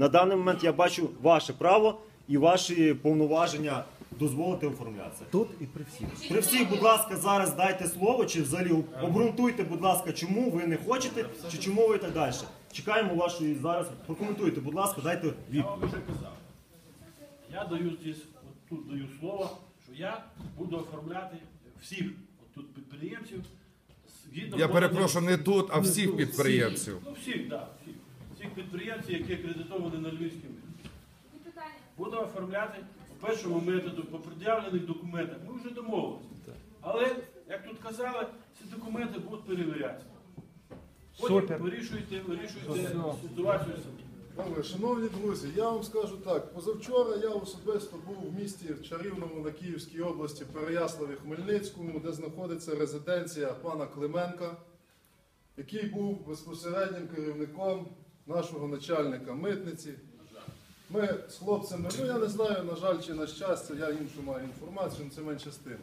На даний момент я бачу ваше право і ваші повноваження дозволити оформлятися. Тут і при всіх. При всіх, будь ласка, зараз дайте слово, чи взагалі обґрунтуйте, будь ласка, чому ви не хочете, чи чому ви і так далі. Чекаємо вашої зараз. Прокоментуйте, будь ласка, дайте Я відповідь. вам вже казав. Я даю здесь, от тут даю слово, що я буду оформляти всіх от тут підприємців. згідно Я поданих- перепрошую, не тут, а всіх підприємців. Ну всіх, так, Всіх які акредитовані на Львівській митниці. Буду оформляти по першому методу, по пред'явлених документах. Ми вже домовилися. Але, як тут казали, ці документи будуть перевірятися. Потім Супер. вирішуйте, вирішуйте ситуацію самі. Добре, шановні друзі, я вам скажу так. Позавчора я особисто був в місті чарівному на Київській області, Переяславі Хмельницькому, де знаходиться резиденція пана Клименка, який був безпосереднім керівником нашого начальника митниці. Ми з хлопцями, ну я не знаю, на жаль, чи на щастя, я іншу маю інформацію, але це менше з тим.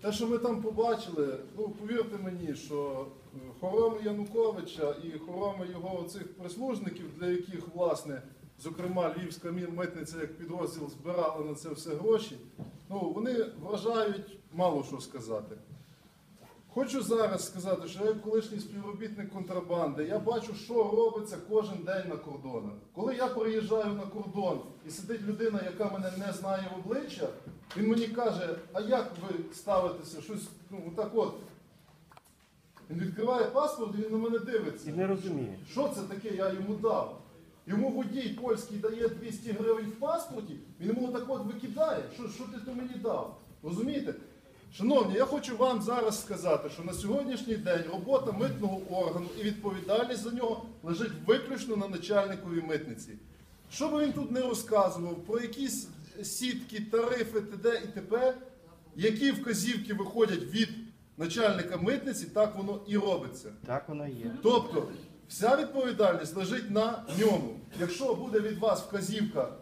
Те, що ми там побачили, ну повірте мені, що е, хороми Януковича і хороми його цих прислужників, для яких, власне, зокрема, Львівська митниця як підрозділ збирала на це все гроші, ну вони вважають мало що сказати. Хочу зараз сказати, що я як колишній співробітник контрабанди, я бачу, що робиться кожен день на кордонах. Коли я приїжджаю на кордон і сидить людина, яка мене не знає в обличчя, він мені каже, а як ви ставитеся? Щось, ну так от. Він відкриває паспорт і він на мене дивиться. І не розуміє. Що це таке я йому дав? Йому водій польський дає 200 гривень в паспорті, він йому так от викидає. Що, що ти то мені дав? Розумієте? Шановні, я хочу вам зараз сказати, що на сьогоднішній день робота митного органу і відповідальність за нього лежить виключно на начальникові митниці. Що би він тут не розказував про якісь сітки, тарифи, т.д. і т.п., які вказівки виходять від начальника митниці, так воно і робиться. Так воно є. Тобто вся відповідальність лежить на ньому. Якщо буде від вас вказівка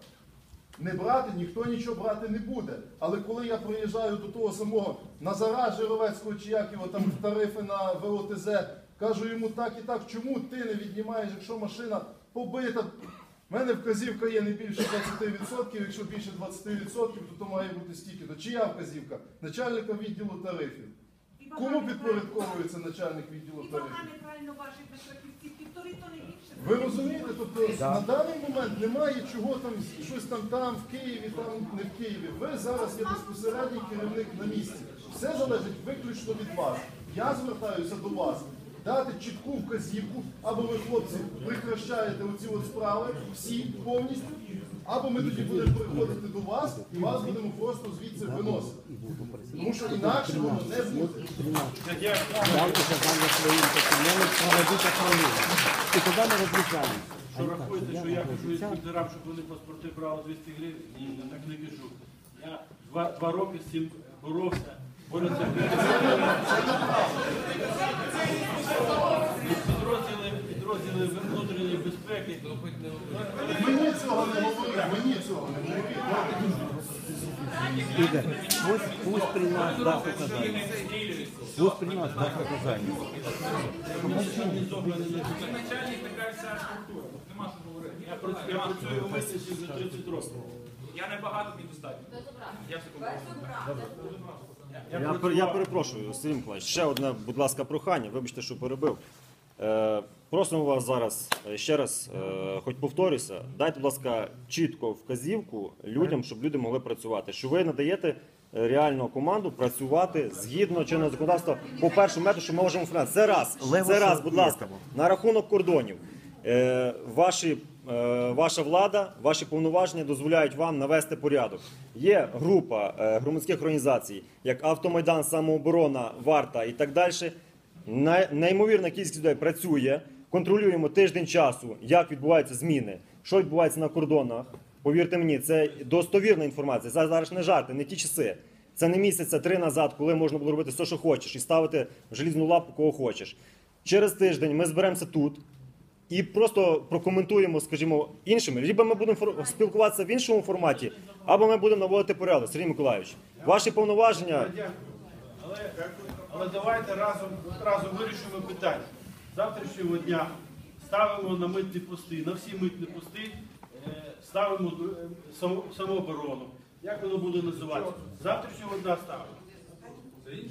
не брати, ніхто нічого брати не буде. Але коли я приїжджаю до того самого Назара Жировецького чи як його там тарифи на ВОТЗ, кажу йому так і так, чому ти не віднімаєш, якщо машина побита. У мене вказівка є не більше 20%, якщо більше 20%, то то має бути стільки. То чия вказівка? Начальника відділу тарифів. Кому підпорядковується начальник відділу І тарифів? вага неправильно важить на півтори тони більше. Ви розумієте, тобто на даний момент немає чого там щось там там в Києві, там не в Києві. Ви зараз є безпосередній керівник на місці. Все залежить виключно від вас. Я звертаюся до вас. Дати чітку вказівку, або ви, хлопці, прекращаєте оці от справи всі повністю, або ми тоді будемо приходити до вас і вас будемо просто звідси виносити. Тому що інакше воно не буде. Дайте завдання своїм проведіть оформлення. І тоді ми розлучаємо. Що рахуєте, що я кажу інспекторам, щоб вони паспорти брали 200 гривень? Ні, я так не кажу. Я два, два роки з цим боровся. Борюся. Підрозділи, підрозділи внутрішньої безпеки. Мені цього не говорить, мені цього не говорить. Ігор, пусть, пусть при нас указання. Пусть при нас дасть указання. Я працюю, я працюю в митниці вже 30 років. Я не багато мені достатньо. Я все. Я, пер- я перепрошую, Сергій Миколаївич, ще одне, будь ласка, прохання. Вибачте, що перебив. Е, просимо вас зараз е, ще раз, е, хоч повторюся, дайте, будь ласка, чітко вказівку людям, щоб люди могли працювати. Що ви надаєте е, реальну команду працювати згідно чинного законодавства по першому методу, що ми можемо оформляти. Це раз. Це раз, будь ласка, на рахунок кордонів. Е, ваші, ваша влада, ваші повноваження дозволяють вам навести порядок. Є група громадських організацій, як Автомайдан, Самооборона, Варта і так далі. Неймовірна кількість людей працює. Контролюємо тиждень часу, як відбуваються зміни, що відбувається на кордонах. Повірте мені, це достовірна інформація. Зараз не жарти, не ті часи. Це не місяця три назад, коли можна було робити все, що хочеш, і ставити в желізну лапу кого хочеш. Через тиждень ми зберемося тут і просто прокоментуємо, скажімо, іншими. Либо ми будемо спілкуватися в іншому форматі, або ми будемо наводити порядок. Сергій Миколаївич, ваші повноваження. Але, але давайте разом, разом вирішимо питання. Завтрашнього дня ставимо на митні пости, на всі митні пости ставимо е, самооборону. Як воно буде називатися? Завтрашнього дня ставимо.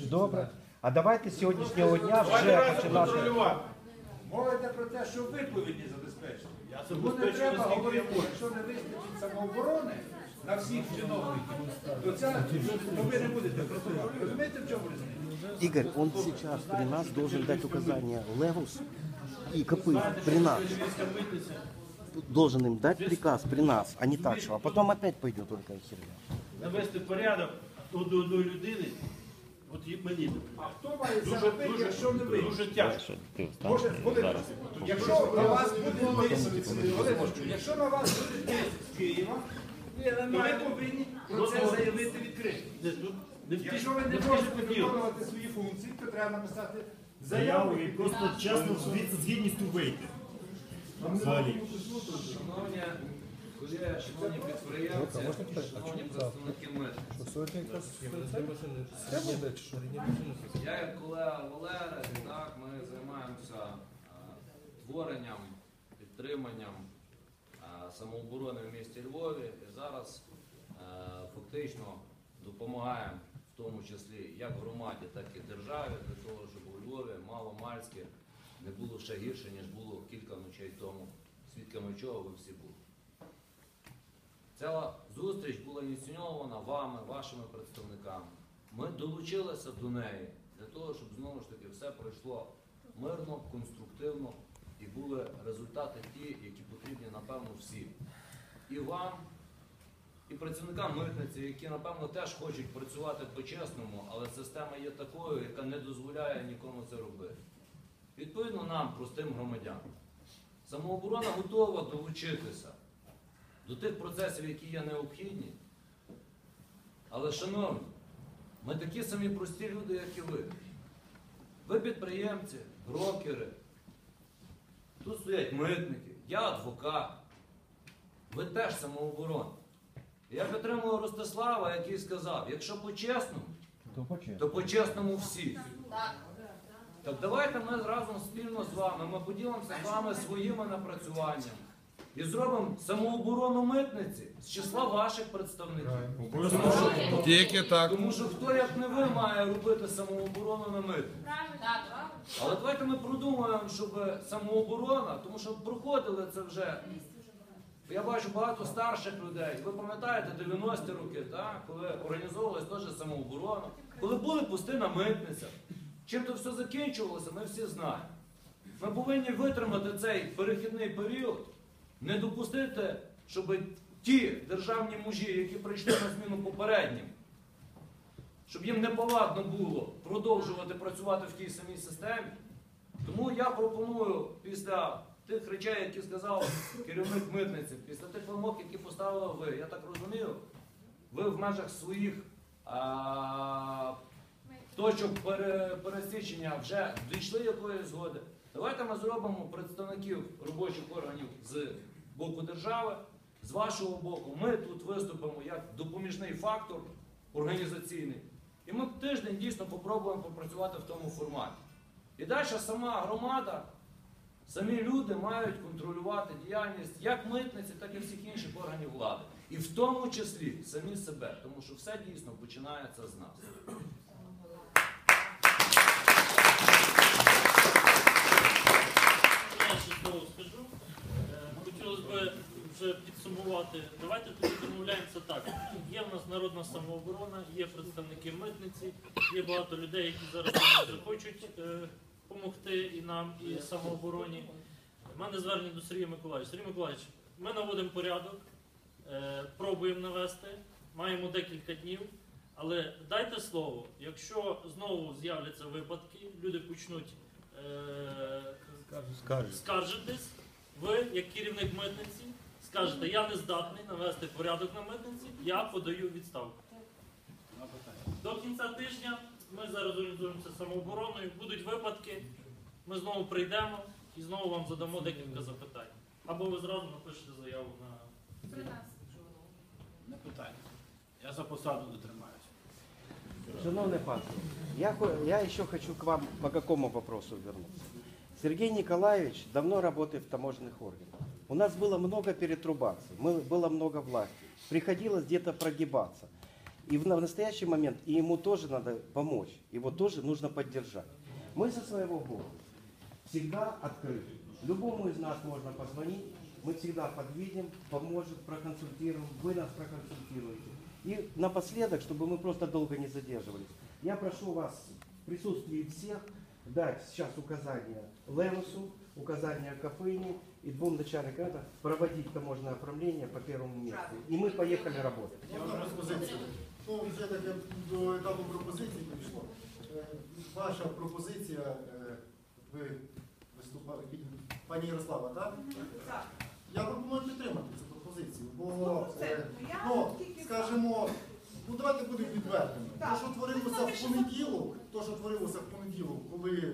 Добре. А давайте з сьогоднішнього дня вже починати. контролювати. Про те, що ви повинні забезпечити. Я Тому не забезпечую, треба говорити, якщо не вистачить самооборони на всіх чиновників, то це то ви не будете протоколювати. Розумієте, в чому різниця? Игорь, он сейчас при нас должен дать указания Левус и Копыль при нас. Должен им дать приказ при нас, а не так, что. А потом опять пойдет только херня. навести порядок до до людини, от і мені А хто має це дуже, робити, дуже, якщо не ви? дуже тяжко. Може, Володимир, якщо на вас буде тиск, Володимир, якщо на вас буде тиск з Києва, то ви повинні про це заявити відкрито. Не, тут Якщо ви не можете виконувати свої функції, то треба написати заяву і просто чесно звідси з гідністю вийти. Взагалі. Шановні колеги, шановні підприємці, шановні представники митниці. Я як колега Валера, так, ми займаємося е, творенням, підтриманням е, самооборони в місті Львові і зараз е, фактично допомагаємо в тому числі як громаді, так і державі для того, щоб у Львові мало-мальське не було ще гірше, ніж було кілька ночей тому, свідками чого ви всі були. Ця зустріч була ініційована вами, вашими представниками. Ми долучилися до неї для того, щоб знову ж таки все пройшло мирно, конструктивно і були результати ті, які потрібні, напевно, всім. І вам, і працівникам митниці, які, напевно, теж хочуть працювати по-чесному, але система є такою, яка не дозволяє нікому це робити. Відповідно нам, простим громадянам. Самооборона готова долучитися до тих процесів, які є необхідні. Але, шановні, ми такі самі прості люди, як і ви. Ви підприємці, брокери. Тут стоять митники, я адвокат. Ви теж самооборона. Я підтримую Ростислава, який сказав, якщо по-чесному, то по-чесному всі. Так давайте ми разом спільно з вами, ми поділимося з вами своїми напрацюваннями і зробимо самооборону митниці з числа ваших представників. Тільки так. Тому що хто як не ви має робити самооборону на митниці. Але давайте ми продумаємо, щоб самооборона, тому що проходили це вже. Я бачу багато старших людей. Ви пам'ятаєте 90-ті роки, так? коли організовувалась теж самооборона, коли були пустина митниця. Чим то все закінчувалося, ми всі знаємо. Ми повинні витримати цей перехідний період, не допустити, щоб ті державні мужі, які прийшли на зміну попереднім, щоб їм неповадно було продовжувати працювати в тій самій системі. Тому я пропоную після тих речей, які сказав керівник митниці, після тих вимог, які поставили ви, я так розумію, ви в межах своїх а, точок пере- пересічення вже дійшли якоїсь згоди. Давайте ми зробимо представників робочих органів з боку держави, з вашого боку. Ми тут виступимо як допоміжний фактор організаційний. І ми тиждень дійсно попробуємо попрацювати в тому форматі. І далі сама громада, самі люди мають контролювати діяльність як митниці, так і всіх інших органів влади. І в тому числі самі себе, тому що все дійсно починається з нас. Е, Хотілося б підсумувати. Давайте тоді домовляємося так. Є в нас народна самооборона, є представники митниці, є багато людей, які зараз дуже хочуть допомогти і нам, і самообороні. У мене звернення до Сергія Миколаївича. Сергій Миколаївич, ми наводимо порядок, е, пробуємо навести, маємо декілька днів. Але дайте слово, якщо знову з'являться випадки, люди почнуть е, скаржитись, ви, як керівник митниці, скажете, я не здатний навести порядок на митниці, я подаю відставку. До кінця тижня ми зараз орієнтуємося самообороною, будуть випадки, ми знову прийдемо і знову вам задамо декілька запитань. Або ви зразу напишете заяву на Не питання. Я за посаду не тримаюся. Шановный пастор, я, хо- я еще хочу к вам по какому вопросу вернуться. Сергей Николаевич давно работает в таможенных органах. У нас было много перетрубаций, мы, было много власти. Приходилось где-то прогибаться. И в, на- в настоящий момент и ему тоже надо помочь, его тоже нужно поддержать. Мы со своего города всегда открыты. Любому из нас можно позвонить, мы всегда подвидим, поможем, проконсультируем, вы нас проконсультируете. И напоследок, чтобы мы просто долго не задерживались, я прошу вас в присутствии всех дать сейчас указания Левусу, указания Копыни и двум начальникам это проводить таможенное оформление по первому месту. И мы поехали работать. Ну, вже таке до етапу пропозиції прийшло. Е, Ваша пропозиція, е, ви виступали, пані Ярослава, так? Так. Я пропоную підтримати цю пропозицію, бо, Ну, е, ну, ну, скажімо, ну давайте будемо відвертими. Те, що творилося в понеділок, то, що творилося в понеділок, коли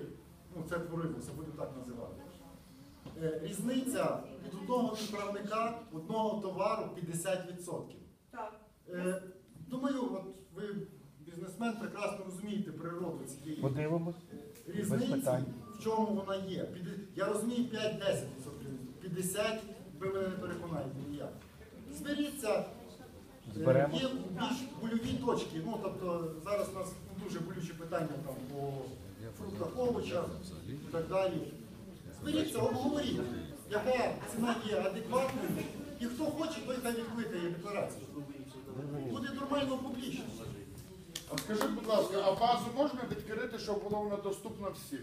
ну, це творилося, будемо так називати. Різниця від одного відправника одного товару 50%. Так. Е, Думаю, от ви бізнесмен прекрасно розумієте природу цієї Подивимось. різниці, питань. в чому вона є. Піде- Я розумію 5-10%, 50 ви мене не переконаєте ніяк. Зберіться, е, Зберемо. є більш больові точки. Ну, тобто зараз у нас дуже болючі питання там по фруктах, овочах і так далі. Зберіться, обговоріть, яка ціна є адекватною, і хто хоче, той хай відкликає декларацію. Буде нормально публічно. А скажіть, будь ласка, а базу можна відкрити, щоб було вона доступна всім?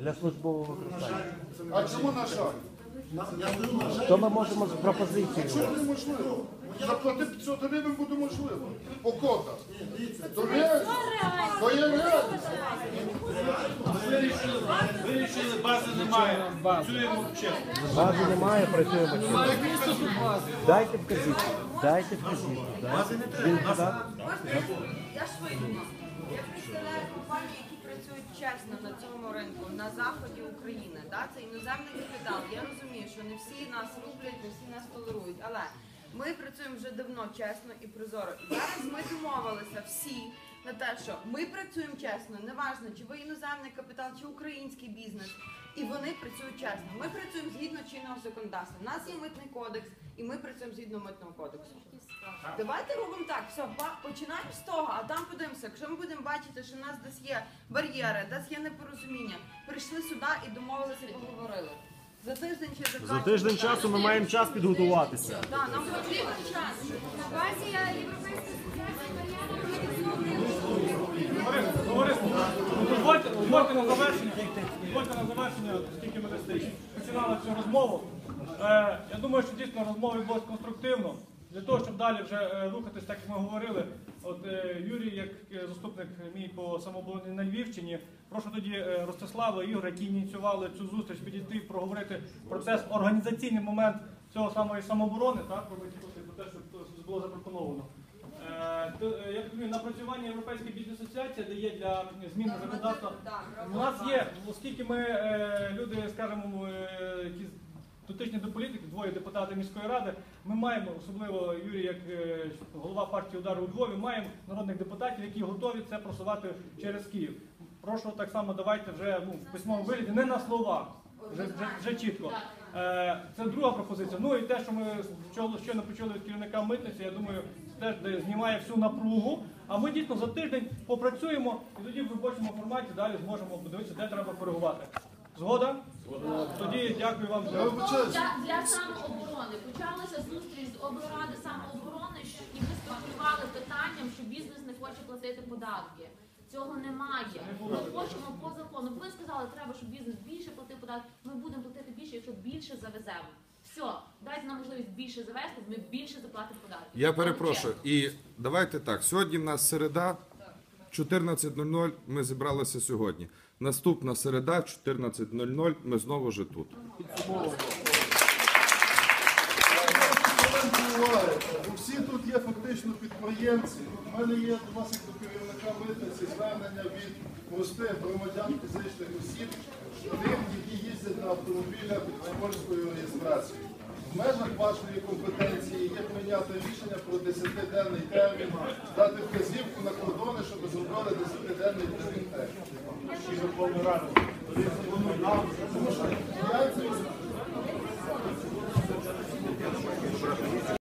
Для службового використання. А чому на жаль? То ми можемо з пропозицією. Що неможливо? Заплати 500 гривень буде можливо. По кодах. То реально. То є реальність. Вирішили, бази немає. Працюємо чесно. Бази немає, працюємо. Дайте вказівку. Дайте вказівку. Він подав? Я швидко. Я представляю компанії, які працюють чесно на цьому ринку, на заході України. Да? Це іноземний капітал. Я розумію, що не всі нас люблять, не всі нас толерують. Але ми працюємо вже давно чесно і прозоро. І зараз ми домовилися всі на те, що ми працюємо чесно, неважно, чи ви іноземний капітал, чи український бізнес. І вони працюють чесно. Ми працюємо згідно чинного законодавства. У нас є митний кодекс, і ми працюємо згідно митного кодексу. Давайте робимо так, все, па- починаємо з того, а там подивимося. Якщо ми будемо бачити, що в нас десь є бар'єри, десь є непорозуміння, прийшли сюди і домовилися, і поговорили. За тиждень чи за два тиждень чи- часу ми маємо час підготуватися. Так, нам потрібен час. На базі Європейської асоціації Товариство, ну, дозвольте, на завершення, дозвольте на завершення, оскільки ми десь починали цю розмову. Е, я думаю, що дійсно розмова відбулася конструктивно. Для того, щоб далі вже е, рухатись, так як ми говорили, от е, Юрій, як заступник мій по самообороні на Львівщині, прошу тоді Ростислава і Ігоря, які ініціювали цю зустріч, підійти проговорити процес, організаційний момент цього самої самооборони, так, про те, що було запропоновано. Е, е, Я розумію, напрацювання Європейської бізнес-асоціації дає для зміни законодавства. У нас є, оскільки ми е, люди, скажімо, які дотичні до політики, двоє депутатів міської ради, ми маємо, особливо Юрій, як голова партії удару у Львові, маємо народних депутатів, які готові це просувати через Київ. Прошу так само давайте вже ну, в письмовому вигляді, не на словах, вже, вже, вже чітко. Це друга пропозиція. Ну і те, що ми щойно почули від керівника митниці, я думаю, теж знімає всю напругу. А ми дійсно за тиждень попрацюємо і тоді в робочому форматі далі зможемо подивитися, де треба коригувати. Згода? Тоді дякую вам за. для, для самооборони почалася зустріч з облради самооборони, що і ми спекулювали питанням, що бізнес не хоче платити податки. Цього немає. Ми хочемо по закону. Ви сказали, треба, щоб бізнес більше платив податки. Ми будемо платити більше, якщо більше завеземо. Все, дайте нам можливість більше завести, ми більше заплатимо податки. Я перепрошую. І давайте так. Сьогодні в нас середа, 14.00. Ми зібралися сьогодні. Наступна середа, 14.00. Ми знову вже тут. Бо всі тут є фактично підприємці. У мене є до вас як до керівника митниці звернення від простих громадян фізичних осіб, тих, які їздять на автомобілях підприємською реєстрацією. В межах вашої компетенції є прийняти рішення про 10-денний термін, дати вказівку на кордони, щоб зробили 10-денний термін термін.